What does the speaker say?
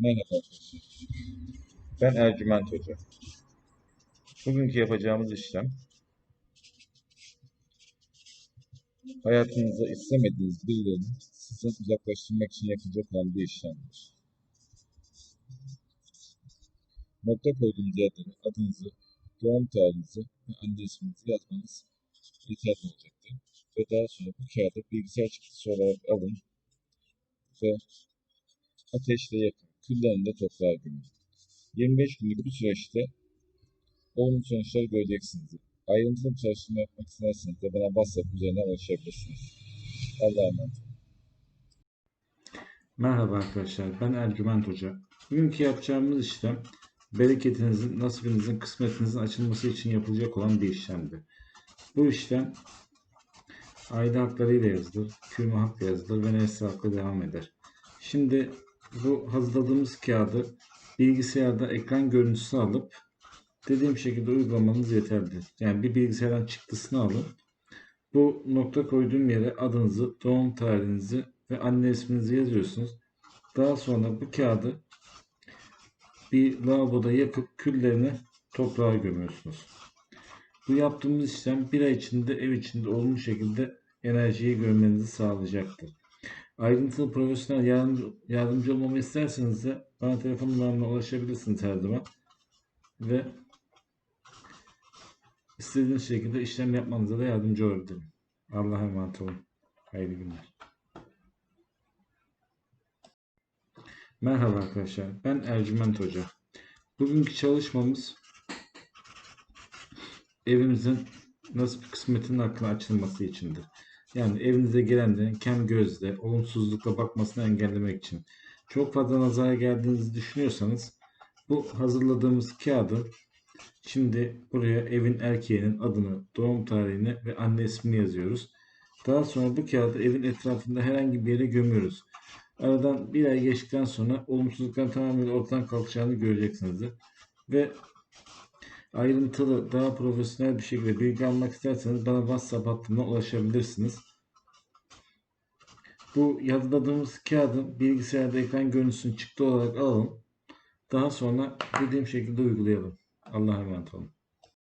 Merhaba. Ben Ercüment Hoca. Bugünkü yapacağımız işlem hayatınızda istemediğiniz birilerini sizden uzaklaştırmak için yapılacak olan bir işlemdir. Nokta koyduğunuz yerlere adınızı, doğum tarihinizi ve anne isminizi yazmanız yeterli olacaktır. Ve daha sonra bu kağıdı bilgisayar çıktısı olarak alın ve ateşle yakın, küllerini de toprağa gömün. 25 günlük bir süreçte olumlu sonuçları göreceksiniz. Ayrıntılı bir çalışma yapmak isterseniz de bana WhatsApp üzerinden ulaşabilirsiniz. Allah'a emanet. Merhaba arkadaşlar, ben Ercüment Hoca. Bugünkü yapacağımız işlem bereketinizin, nasibinizin, kısmetinizin açılması için yapılacak olan bir işlemdir. Bu işlem aile haklarıyla yazılır, kürme hakla yazılır ve nesli hakla devam eder. Şimdi bu hazırladığımız kağıdı bilgisayarda ekran görüntüsü alıp dediğim şekilde uygulamanız yeterlidir. Yani bir bilgisayardan çıktısını alın. Bu nokta koyduğum yere adınızı, doğum tarihinizi ve anne isminizi yazıyorsunuz. Daha sonra bu kağıdı bir lavaboda yakıp küllerini toprağa gömüyorsunuz. Bu yaptığımız işlem bir ay içinde ev içinde olmuş şekilde enerjiyi görmenizi sağlayacaktır. Ayrıntılı profesyonel yardımcı, yardımcı olmamı isterseniz de bana telefon numaramla ulaşabilirsiniz her zaman. Ve istediğiniz şekilde işlem yapmanıza da yardımcı olabilirim. Allah'a emanet olun. Hayırlı günler. Merhaba arkadaşlar. Ben Ercüment Hoca. Bugünkü çalışmamız evimizin nasıl bir kısmetinin hakkında açılması içindir. Yani evinize gelenlerin kem gözle, olumsuzlukla bakmasını engellemek için. Çok fazla nazara geldiğinizi düşünüyorsanız bu hazırladığımız kağıdı şimdi buraya evin erkeğinin adını, doğum tarihini ve anne ismini yazıyoruz. Daha sonra bu kağıdı evin etrafında herhangi bir yere gömüyoruz. Aradan bir ay geçtikten sonra olumsuzlukların tamamen ortadan kalkacağını göreceksinizdir. Ve ayrıntılı, daha profesyonel bir şekilde bilgi almak isterseniz bana WhatsApp hattımdan ulaşabilirsiniz. Bu yazıladığımız kağıdın bilgisayarda ekran görüntüsünü çıktı olarak alalım. Daha sonra dediğim şekilde uygulayalım. Allah'a emanet olun.